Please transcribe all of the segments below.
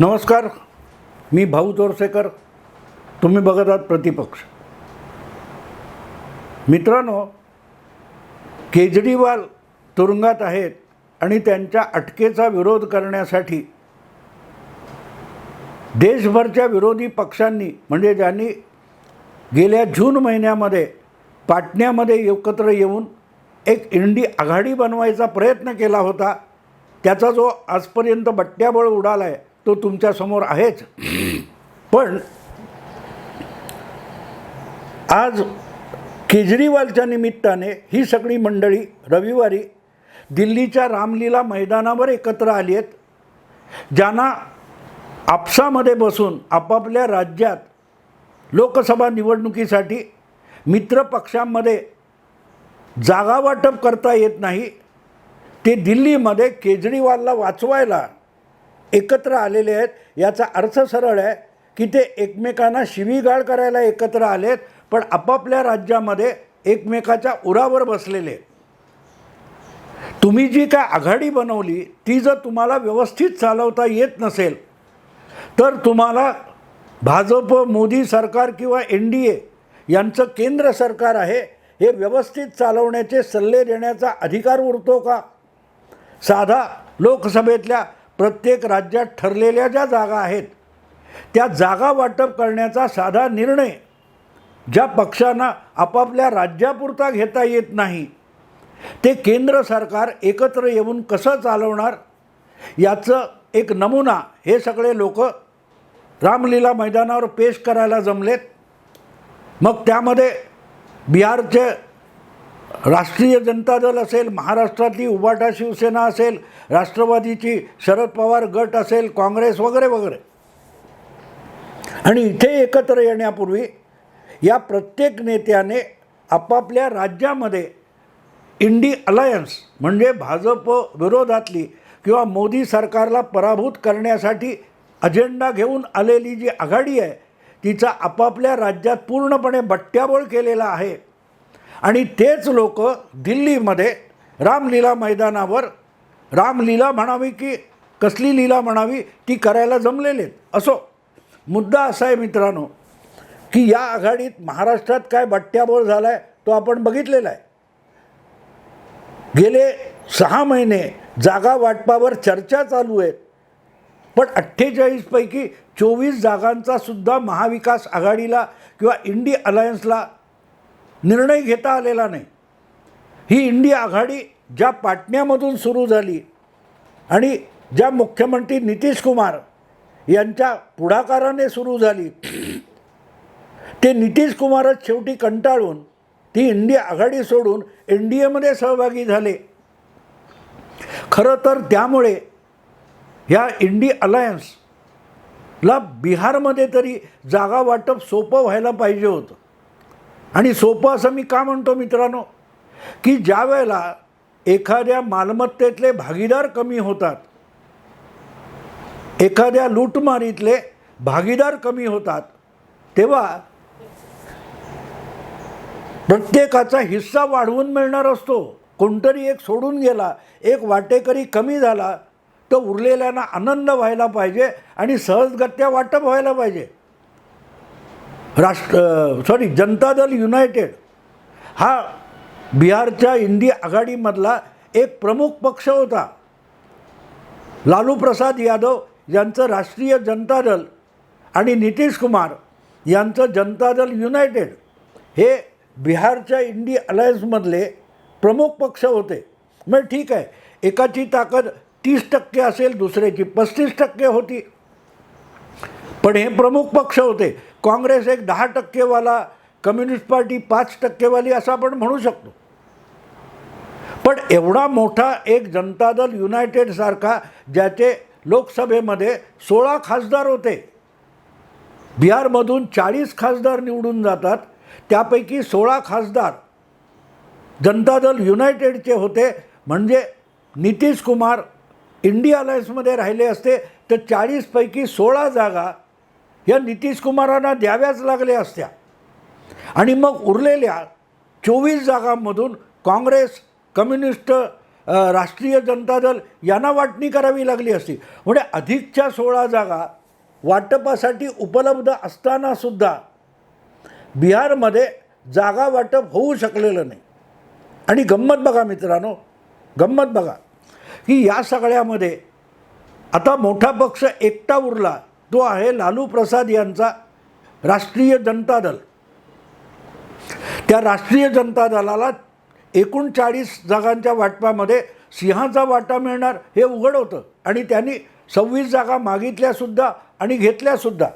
नमस्कार मी भाऊ जोरसेकर. तुम्ही बघत आहात प्रतिपक्ष. मित्रांनो केजरीवाल तुरुंगात आहेत आणि त्यांच्या अटकेचा विरोध करण्यासाठी देशभरच्या विरोधी पक्षांनी म्हणजे ज्यांनी गेल्या जून महिन्यामध्ये पाटण्यामध्ये एकत्र येऊन एक इंडी आघाडी बनवायचा प्रयत्न केला होता त्याचा जो आजपर्यंत बट्ट्याबळ उडाला आहे तो तुमच्यासमोर आहेच. पण आज केजरीवालच्या निमित्ताने ही सगळी मंडळी रविवारी दिल्लीच्या रामलीला मैदानावर एकत्र आली आहेत ज्यांना आपसामध्ये बसून आपापल्या राज्यात लोकसभा निवडणुकीसाठी मित्र पक्षांमध्ये जागा वाटप करता येत नाही ते दिल्लीमध्ये केजरीवालला वाचवायला एकत्र आलेले आहेत. याचा अर्थ सरळ आहे की ते एकमेकांना शिवीगाळ करायला एकत्र आलेत पण आपापल्या राज्यामध्ये एकमेकाच्या उरावर बसलेले तुम्ही जी काय आघाडी बनवली ती जर तुम्हाला व्यवस्थित चालवता येत नसेल तर तुम्हाला भाजप मोदी सरकार किंवा एन डी ए यांचं केंद्र सरकार आहे हे व्यवस्थित चालवण्याचे सल्ले देण्याचा अधिकार उरतो का? साधा लोकसभेतल्या प्रत्येक राज्यात ठरलेल्या ज्या जागा आहेत त्या जागा वाटप करण्याचा साधा निर्णय ज्या पक्षांना आपापल्या राज्यापुरता घेता येत नाही ते केंद्र सरकार एकत्र येऊन कसं चालवणार याचं एक नमुना हे सगळे लोक रामलीला मैदानावर पेश करायला जमलेत. मग त्यामध्ये बिहारचे राष्ट्रीय जनता दल असेल महाराष्ट्रातली उबाटा शिवसेना असेल राष्ट्रवादीची शरद पवार गट असेल काँग्रेस वगैरे वगैरे. आणि इथे एकत्र येण्यापूर्वी या प्रत्येक नेत्याने आपापल्या राज्यामध्ये इंडी अलायन्स म्हणजे भाजप विरोधातली किंवा मोदी सरकारला पराभूत करण्यासाठी अजेंडा घेऊन आलेली जी आघाडी आहे तिचा आपापल्या राज्यात पूर्णपणे बट्ट्याबोळ केलेला आहे. आणि तेच लोक दिल्लीमध्ये रामलीला मैदानावर रामलीला म्हणावी की कसली लीला म्हणावी ती करायला जमलेले आहेत. असो मुद्दा असा आहे मित्रांनो की या आघाडीत महाराष्ट्रात काय बट्ट्याबोळ झाला आहे तो आपण बघितलेला आहे गेले सहा महिने जागा वाटपावर चर्चा चालू आहेत पण अठ्ठेचाळीसपैकी चोवीस जागांचा सुद्धा महाविकास आघाडीला किंवा इंडी अलायन्सला निर्णय घेता आलेला नाही. ही इंडिया आघाडी ज्या पाटण्यामधून सुरू झाली आणि ज्या मुख्यमंत्री नितीश कुमार यांच्या पुढाकाराने सुरू झाली ते नितीश कुमारच शेवटी कंटाळून ती इंडी आघाडी सोडून एन डी एमध्ये सहभागी झाले. खरं तर त्यामुळे ह्या इंडी अलायन्सला बिहारमध्ये तरी जागा वाटप सोपं व्हायला पाहिजे होतं. आणि सोपं असं मी का म्हणतो मित्रांनो? की ज्या वेळेला एखाद्या मालमत्तेतले भागीदार कमी होतात एखाद्या लूटमारीतले भागीदार कमी होतात तेव्हा प्रत्येकाचा हिस्सा वाढवून मिळणार असतो. कोणतरी एक सोडून गेला एक वाटेकरी कमी झाला तर उरलेल्यांना आनंद व्हायला पाहिजे आणि सहजगत्या वाटप व्हायला पाहिजे. राष्ट्र सॉरी जनता दल युनायटेड. हा बिहारच्या इंडी आघाडीमधला एक प्रमुख पक्ष होता. लालू प्रसाद यादव यांचं राष्ट्रीय जनता दल आणि नितीश कुमार यांचं जनता दल युनायटेड हे बिहारच्या इंडी अलायन्समधले प्रमुख पक्ष होते. मग ठीक आहे एकाची ताकद तीस टक्के असेल दुसऱ्याची पस्तीस टक्के होती. पण हे प्रमुख पक्ष होते. काँग्रेस एक दहा टक्केवाला कम्युनिस्ट पार्टी पाच टक्केवाली असं आपण म्हणू शकतो. पण एवढा मोठा एक जनता दल युनायटेडसारखा ज्याचे लोकसभेमध्ये सोळा खासदार होते. बिहारमधून चाळीस खासदार निवडून जातात त्यापैकी सोळा खासदार जनता दल युनायटेडचे होते. म्हणजे नितीश कुमार इंडिया अलायन्समध्ये राहिले असते तर चाळीसपैकी सोळा जागा या नितीश कुमारांना द्याव्याच लागल्या असत्या. आणि मग उरलेल्या चोवीस जागांमधून काँग्रेस कम्युनिस्ट राष्ट्रीय जनता दल यांना वाटणी करावी लागली असती. म्हणजे अधिकच्या सोळा जागा वाटपासाठी उपलब्ध असतानासुद्धा बिहारमध्ये जागा वाटप होऊ शकलेलं नाही. आणि गंमत बघा मित्रांनो गंमत बघा की या सगळ्यामध्ये आता मोठा पक्ष एकटा उरला. तो आहे लालू प्रसाद यांचा राष्ट्रीय जनता दल. त्या राष्ट्रीय जनता दलाला एकोणचाळीस जागांच्या वाटपामध्ये सिंहाचा वाटा मिळणार हे उघड होतं. आणि त्यांनी सव्वीस जागा मागितल्यासुद्धा आणि घेतल्यासुद्धा.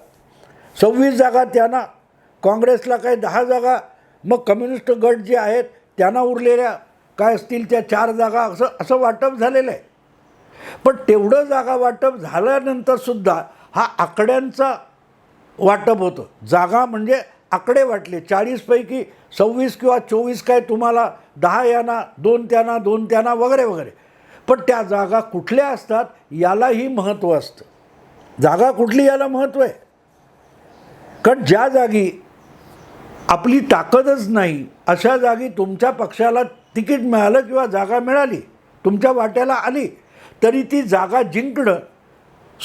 सव्वीस जागा त्यांना काँग्रेसला काही दहा जागा मग कम्युनिस्ट गट जे आहेत त्यांना उरलेल्या काय असतील त्या चार जागा असं असं वाटप झालेलं आहे. पण तेवढं जागा वाटप झाल्यानंतरसुद्धा हा आकड्यांचा वाटप होतं. जागा म्हणजे आकडे वाटले. चाळीसपैकी सव्वीस किंवा चोवीस काय तुम्हाला दहा यांना दोन त्यांना दोन त्यांना वगैरे वगैरे. पण त्या जागा कुठल्या असतात यालाही महत्त्व असतं. जागा कुठली याला महत्त्व आहे? कारण ज्या जागी आपली ताकदच नाही अशा जागी तुमच्या पक्षाला तिकीट मिळालं किंवा जागा मिळाली तुमच्या वाट्याला आली तरी ती जागा जिंकणं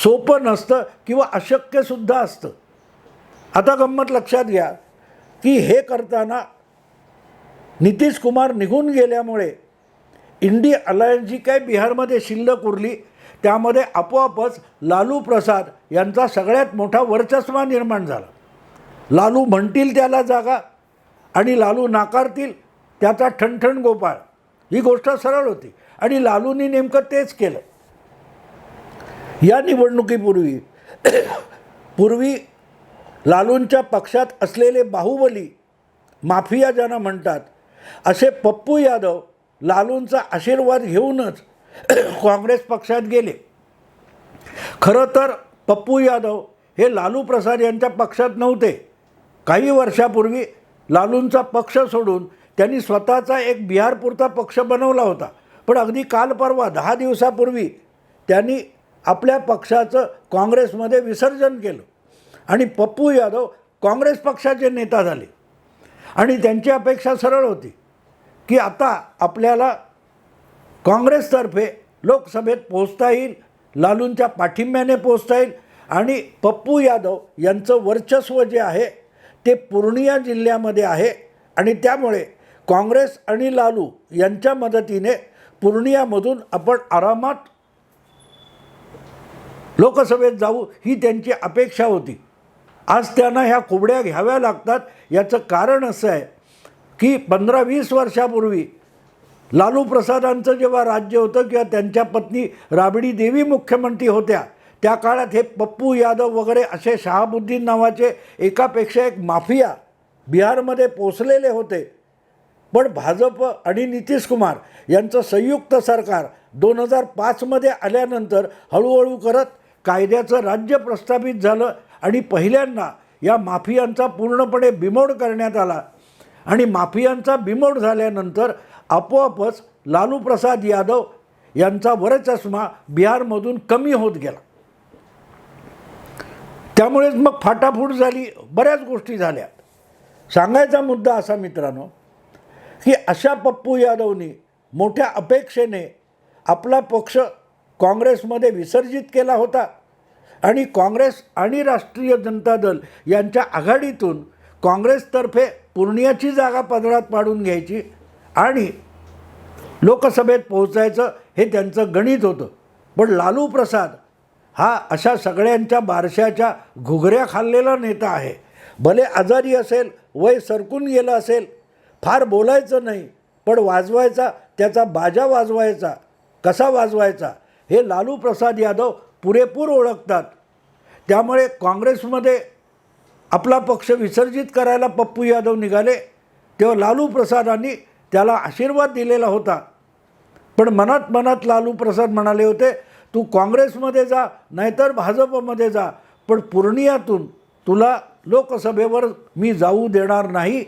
सोपं नसतं किंवा अशक्यसुद्धा असतं. आता गंमत लक्षात घ्या की हे करताना नितीश कुमार निघून गेल्यामुळे इंडी अलायन्स जी काही बिहारमध्ये शिल्लक उरली त्यामध्ये आपोआपच लालू प्रसाद यांचा सगळ्यात मोठा वर्चस्वा निर्माण झाला. लालू म्हणतील त्याला जागा आणि लालू नाकारतील त्याचा ठणठण गोपाळ. ही गोष्ट सरळ होती आणि लालूनी नेमकं तेच केलं. या निवडणुकीपूर्वी पूर्वी लालूंच्या पक्षात असलेले बाहुबली माफिया ज्यांना म्हणतात असे पप्पू यादव लालूंचा आशीर्वाद घेऊनच काँग्रेस पक्षात गेले. खरं तर पप्पू यादव हे लालू प्रसाद यांच्या पक्षात नव्हते. काही वर्षापूर्वी लालूंचा पक्ष सोडून त्यांनी स्वतःचा एक बिहारपुरता पक्ष बनवला होता. पण अगदी काल परवा दहा दिवसापूर्वी त्यांनी आपल्या पक्षाचं काँग्रेसमध्ये विसर्जन केलं. आणि पप्पू यादव काँग्रेस पक्षाचे नेता झाले. आणि त्यांची अपेक्षा सरळ होती की आता आपल्याला काँग्रेसतर्फे लोकसभेत पोचता येईल लालूंच्या पाठिंब्याने पोचता येईल आणि पप्पू यादव यांचं वर्चस्व जे आहे ते पूर्णिया जिल्ह्यामध्ये आहे आणि त्यामुळे काँग्रेस आणि लालू यांच्या मदतीने पूर्णियामधून आपण आरामात लोकसभेत जाऊ ही त्यांची अपेक्षा होती. आज त्यांना ह्या कुबड्या घ्याव्या लागतात याचं कारण असं आहे की पंधरा वीस वर्षापूर्वी लालू प्रसादांचं जेव्हा राज्य होतं किंवा त्यांच्या पत्नी राबडी देवी मुख्यमंत्री होत्या त्या काळात हे पप्पू यादव वगैरे असे शहाबुद्दीन नावाचे एकापेक्षा एक माफिया बिहारमध्ये पोचलेले होते. पण भाजप आणि नितीश कुमार यांचं संयुक्त सरकार दोन हजार पाचमध्ये आल्यानंतर हळूहळू करत कायद्याचं राज्य प्रस्थापित झालं आणि पहिल्यांदा या माफियांचा पूर्णपणे बिमोड करण्यात आला. आणि माफियांचा बिमोड झाल्यानंतर आपोआपच लालू प्रसाद यादव यांचा वरचष्मा बिहारमधून कमी होत गेला. त्यामुळेच मग फाटाफूट झाली बऱ्याच गोष्टी झाल्या. सांगायचा मुद्दा असा मित्रांनो की अशा पप्पू यादवनी मोठ्या अपेक्षेने आपला पक्ष काँग्रेसमध्ये विसर्जित केला होता. आणि काँग्रेस आणि राष्ट्रीय जनता दल यांच्या आघाडीतून काँग्रेसतर्फे पूर्णियाची जागा पदरात पाडून घ्यायची आणि लोकसभेत पोहोचायचं हे त्यांचं गणित होतं. पण लालू प्रसाद हा अशा सगळ्यांच्या बारशाच्या घुगऱ्या खाल्लेला नेता आहे. भले आजारी असेल वय सरकून गेलं असेल फार बोलायचं नाही पण वाजवायचा त्याचा बाजा वाजवायचा कसा वाजवायचा हे लालू प्रसाद यादव पुरेपूर ओळखतात. त्यामुळे काँग्रेसमध्ये आपला पक्ष विसर्जित करायला पप्पू यादव निघाले तेव्हा लालू प्रसादांनी त्याला आशीर्वाद दिलेला होता. पण मनात मनात लालू प्रसाद म्हणाले होते तू काँग्रेसमध्ये जा नाहीतर भाजपमध्ये जा पण पूर्णियातून तुला लोकसभेवर मी जाऊ देणार नाही.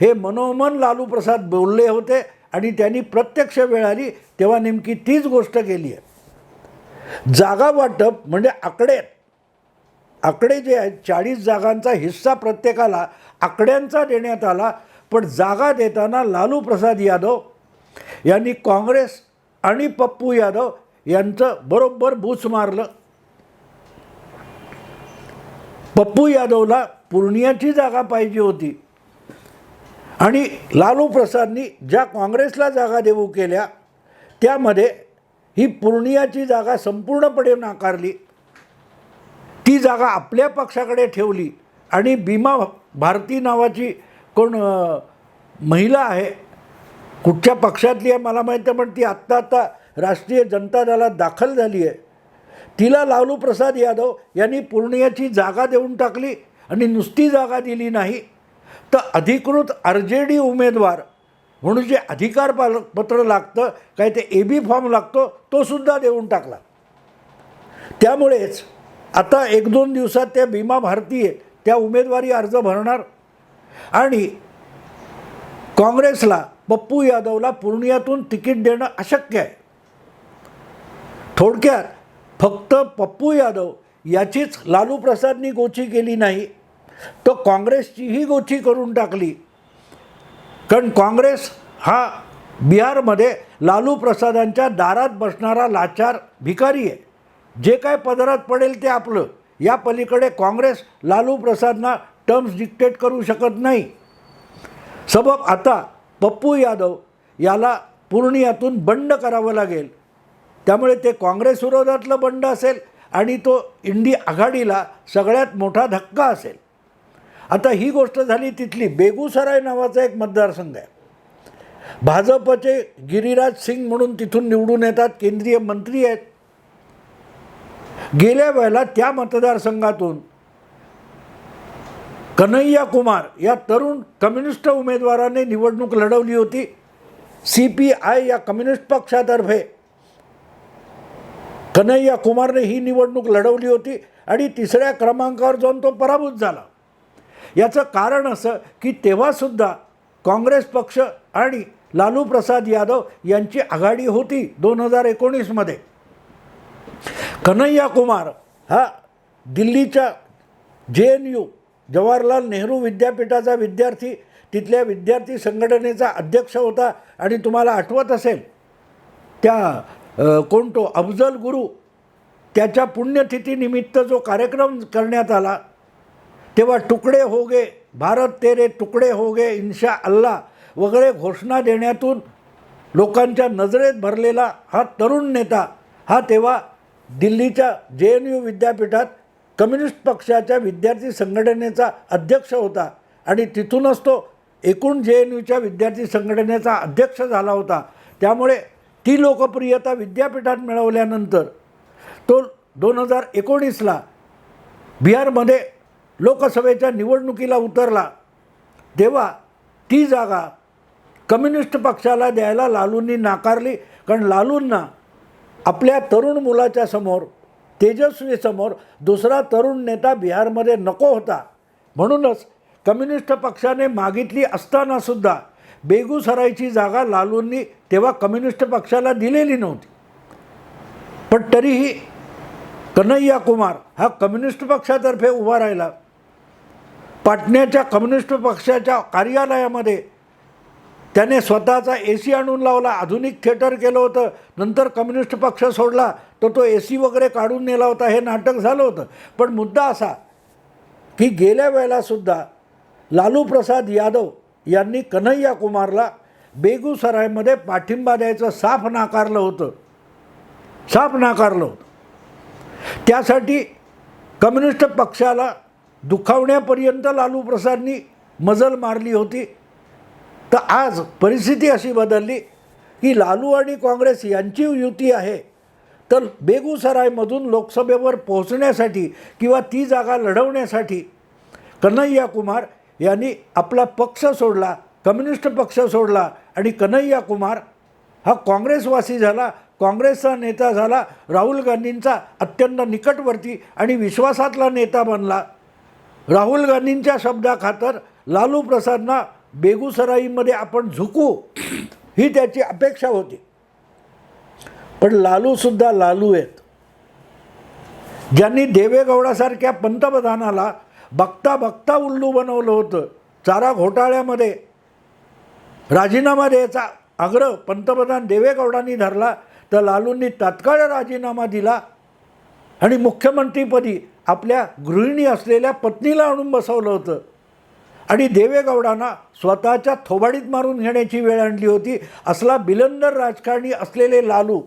हे मनोमन लालू प्रसाद बोलले होते आणि त्यांनी प्रत्यक्ष वेळ आली तेव्हा नेमकी तीच गोष्ट केली आहे. जागा वाटप म्हणजे आकडे आकडे जे आहेत चाळीस जागांचा हिस्सा प्रत्येकाला आकड्यांचा देण्यात आला पण जागा देताना लालू प्रसाद यादव यांनी काँग्रेस आणि पप्पू यादव यांचं बरोबर बूच मारलं. पप्पू यादवला पूर्णियाची जागा पाहिजे होती. आणि लालू प्रसादनी ज्या काँग्रेसला जागा देऊ केल्या त्यामध्ये ही पूर्णियाची जागा संपूर्णपणे नाकारली. ती जागा आपल्या पक्षाकडे ठेवली आणि भीमा भारती नावाची कोण महिला आहे. कुठच्या पक्षातली आहे मला माहीत आहे पण ती आत्ता आत्ता राष्ट्रीय जनता दलात दाखल झाली आहे. तिला लालू प्रसाद यादव यांनी पूर्णियाची जागा देऊन टाकली आणि नुसती जागा दिली नाही. तर अधिकृत आर जे डी उमेदवार म्हणून जे अधिकार पाल पत्र लागतं काय ते ए बी फॉर्म लागतो तो सुद्धा देऊन टाकला. त्यामुळेच आता एक दोन दिवसात त्या भीमा भारतीय त्या उमेदवारी अर्ज भरणार. आणि काँग्रेसला पप्पू यादवला पूर्णियातून तिकीट देणं अशक्य आहे. थोडक्यात फक्त पप्पू यादव याचीच लालू प्रसादनी गोची केली नाही तर काँग्रेसचीही गोची करून टाकली. कारण काँग्रेस हा बिहारमध्ये लालू प्रसादांच्या दारात बसणारा लाचार भिकारी आहे. जे काय पदरात पडेल ते आपलं. या पलीकडे काँग्रेस लालू प्रसादना टर्म्स डिक्टेट करू शकत नाही. सबब आता पप्पू यादव याला पूर्णियातून बंड करावं लागेल. त्यामुळे ते काँग्रेस विरोधातलं बंड असेल आणि तो इंडी आघाडीला सगळ्यात मोठा धक्का असेल. आता ही गोष्ट झाली तिथली. बेगुसराय नावाचा एक मतदारसंघ आहे. भाजपचे गिरिराज सिंग म्हणून तिथून निवडून येतात केंद्रीय मंत्री आहेत. गेल्या वेळेला त्या मतदारसंघातून कन्हैया कुमार या तरुण कम्युनिस्ट उमेदवाराने निवडणूक लढवली होती. सी पी आय या कम्युनिस्ट पक्षातर्फे कन्हैया कुमारने ही निवडणूक लढवली होती. आणि तिसऱ्या क्रमांकावर जाऊन तो पराभूत झाला. याचं कारण असं की तेव्हासुद्धा काँग्रेस पक्ष आणि लालू प्रसाद यादव यांची आघाडी होती दोन हजार एकोणीसमध्ये. कन्हैया कुमार हा दिल्लीच्या जे एन यू जवाहरलाल नेहरू विद्यापीठाचा विद्यार्थी तिथल्या विद्यार्थी संघटनेचा अध्यक्ष होता आणि तुम्हाला आठवत असेल त्या कोणतो कोण तो अफजल गुरु त्याच्या पुण्यतिथीनिमित्त जो कार्यक्रम करण्यात आला तेव्हा तुकडे हो गे भारत तेरे तुकडे हो गे इन्शा अल्ला वगैरे घोषणा देण्यातून लोकांच्या नजरेत भरलेला हा तरुण नेता हा तेव्हा दिल्लीच्या जे एन यू विद्यापीठात कम्युनिस्ट पक्षाच्या विद्यार्थी संघटनेचा अध्यक्ष होता आणि तिथूनच तो एकूण जे एन यूच्या विद्यार्थी संघटनेचा अध्यक्ष झाला होता. त्यामुळे ती लोकप्रियता विद्यापीठात मिळवल्यानंतर तो दोन हजार एकोणीसला बिहारमध्ये लोकसभेच्या निवडणुकीला उतरला तेव्हा ती जागा कम्युनिस्ट पक्षाला द्यायला लालूंनी नाकारली. कारण लालूंना आपल्या तरुण मुलाच्या समोर तेजस्वीसमोर दुसरा तरुण नेता बिहारमध्ये नको होता. म्हणूनच कम्युनिस्ट पक्षाने मागितली असतानासुद्धा बेगुसरायची जागा लालूंनी तेव्हा कम्युनिस्ट पक्षाला दिलेली नव्हती. पण तरीही कन्हैया कुमार हा कम्युनिस्ट पक्षातर्फे उभा राहिला. पाटण्याच्या कम्युनिस्ट पक्षाच्या कार्यालयामध्ये त्याने स्वतःचा ए सी आणून लावला आधुनिक थिएटर केलं होतं नंतर कम्युनिस्ट पक्ष सोडला तर तो ए सी वगैरे काढून नेला होता हे नाटक झालं होतं. पण मुद्दा असा की गेल्या वेळेलासुद्धा लालू प्रसाद यादव यांनी कन्हैया कुमारला बेगुसरायमध्ये पाठिंबा द्यायचं साफ नाकारलं होतं. साफ नाकारलं होतं. त्यासाठी कम्युनिस्ट पक्षाला दुखावण्यापर्यंत लालू प्रसादनी मजल मारली होती. तर आज परिस्थिती अशी बदलली की लालू आणि काँग्रेस यांची युती आहे. तर बेगुसरायमधून लोकसभेवर पोहोचण्यासाठी किंवा ती जागा लढवण्यासाठी कन्हैया कुमार यांनी आपला पक्ष सोडला कम्युनिस्ट पक्ष सोडला आणि कन्हैया कुमार हा काँग्रेसवासी झाला काँग्रेसचा नेता झाला राहुल गांधींचा अत्यंत निकटवर्ती आणि विश्वासातला नेता बनला. राहुल गांधींच्या शब्दाखातर लालू प्रसादना बेगुसराईमध्ये आपण झुकू ही त्याची अपेक्षा होती. पण लालूसुद्धा लालू आहेत. ज्यांनी देवेगौडासारख्या पंतप्रधानाला बघता बघता उल्लू बनवलं होतं चारा घोटाळ्यामध्ये राजीनामा द्यायचा आग्रह पंतप्रधान देवेगौडांनी धरला तर लालूंनी तात्काळ राजीनामा दिला आणि मुख्यमंत्रीपदी आपल्या गृहिणी असलेल्या पत्नीला आणून बसवलं होतं. आणि देवेगौडांना स्वतःच्या थोबाडीत मारून घेण्याची वेळ आणली होती. असला बिलंदर राजकारणी असलेले लालू.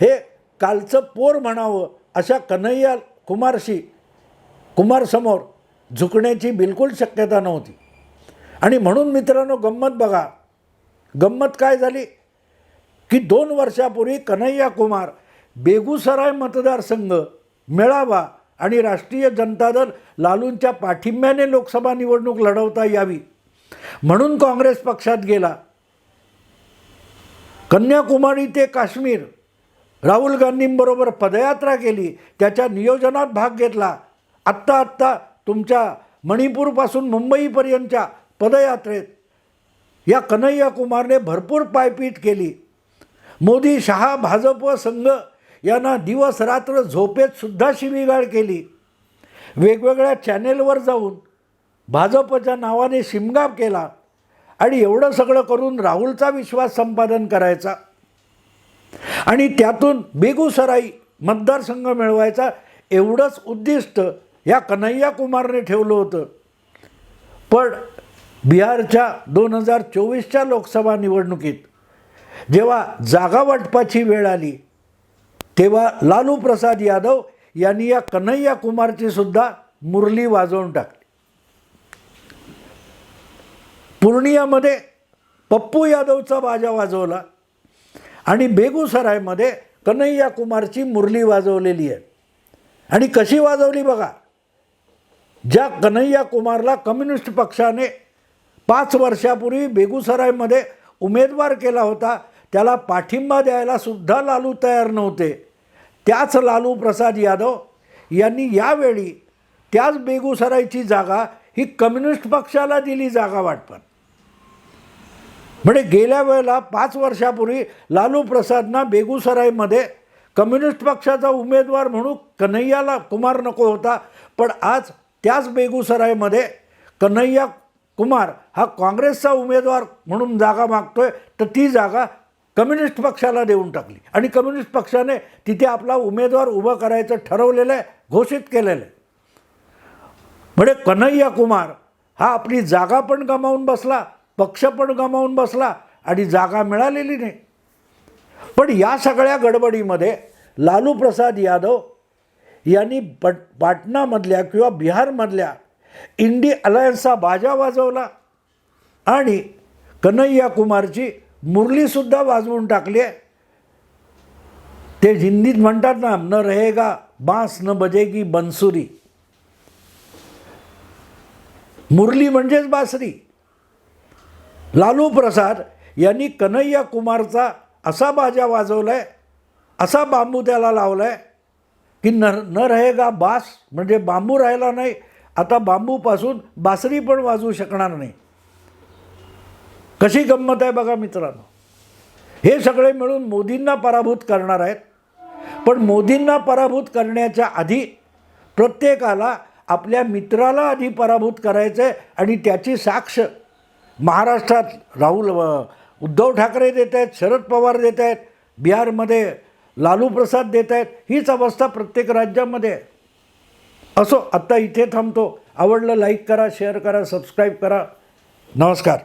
हे कालचं पोर म्हणावं अशा कन्हैया कुमारशी कुमारसमोर झुकण्याची बिलकुल शक्यता नव्हती. आणि म्हणून मित्रांनो गंमत बघा. गंमत काय झाली? की दोन वर्षापूर्वी कन्हैया कुमार बेगुसराय मतदारसंघ मेळावा आणि राष्ट्रीय जनता दल लालूंच्या पाठिंब्याने लोकसभा निवडणूक लढवता यावी. म्हणून काँग्रेस पक्षात गेला. कन्याकुमारी ते काश्मीर राहुल गांधींबरोबर पदयात्रा केली. त्याच्या नियोजनात भाग घेतला. आत्ता आत्ता तुमच्या मणिपूरपासून मुंबईपर्यंतच्या पदयात्रेत या कन्हैया कुमारने भरपूर पायपीट केली. मोदी शहा भाजप संघ यांना दिवस रात्र झोपेत सुद्धा शिवीगाळ केली. वेगवेगळ्या चॅनेलवर जाऊन भाजपच्या नावाने शिमगाव केला आणि एवढं सगळं करून राहुलचा विश्वास संपादन करायचा. आणि त्यातून बेगुसराई मतदारसंघ मिळवायचा एवढंच उद्दिष्ट या कन्हैया कुमारने ठेवलं होतं. पण बिहारच्या दोन हजार चोवीसच्या लोकसभा निवडणुकीत जेव्हा जागा वाटपाची वेळ आली तेव्हा लालू प्रसाद यादव यांनी या कन्हैया कुमारची सुद्धा मुरली वाजवून टाकली. पूर्णियामध्ये पप्पू यादवचा बाजा वाजवला आणि बेगुसरायमध्ये कन्हैया कुमारची मुरली वाजवलेली आहे. आणि कशी वाजवली बघा ज्या कन्हैया कुमारला कम्युनिस्ट पक्षाने पाच वर्षापूर्वी बेगुसरायमध्ये उमेदवार केला होता त्याला पाठिंबा द्यायला सुद्धा लालू तयार नव्हते. त्याच लालू प्रसाद यादव यांनी यावेळी त्याच बेगुसरायची जागा ही कम्युनिस्ट पक्षाला दिली जागा वाटपात. म्हणजे गेल्या वेळेला पाच वर्षापूर्वी लालू प्रसादना बेगुसरायमध्ये कम्युनिस्ट पक्षाचा उमेदवार म्हणून कन्हैयाला कुमार नको होता पण आज त्याच बेगुसरायमध्ये कन्हैया कुमार हा काँग्रेसचा उमेदवार म्हणून जागा मागतोय तर ती जागा कम्युनिस्ट पक्षाला देऊन टाकली. आणि कम्युनिस्ट पक्षाने तिथे आपला उमेदवार उभं करायचं ठरवलेलं आहे घोषित केलेलं आहे. म्हणजे कन्हैया कुमार हा आपली जागा पण गमावून बसला पक्ष पण गमावून बसला आणि जागा मिळालेली नाही. पण या सगळ्या गडबडीमध्ये लालू प्रसाद यादव यांनी पट पाटणामधल्या किंवा बिहारमधल्या इंडी अलायन्सचा बाजा वाजवला आणि कन्हैया कुमारची मुरलीसुद्धा वाजवून टाकली आहे. ते हिंदीत म्हणतात ना न रहेगा बास न बजेगी बन्सुरी मुरली म्हणजेच बासरी. लालू प्रसाद यांनी कन्हैया कुमारचा असा बाजा वाजवला आहे असा बांबू त्याला लावला आहे की न न रहेगा बास म्हणजे बांबू राहिला नाही आता बांबूपासून बासरी पण वाजवू शकणार नाही. कशी गंमत आहे बघा मित्रांनो. हे सगळे मिळून मोदींना पराभूत करणार आहेत. पण मोदींना पराभूत करण्याच्या आधी प्रत्येकाला आपल्या मित्राला आधी पराभूत करायचं आहे आणि त्याची साक्ष महाराष्ट्रात राहुल उद्धव ठाकरे देत आहेत शरद पवार देत आहेत बिहारमध्ये लालू प्रसाद देत आहेत हीच अवस्था प्रत्येक राज्यामध्ये आहे. असो आत्ता इथे थांबतो. आवडलं लाईक करा शेअर करा सबस्क्राईब करा. नमस्कार.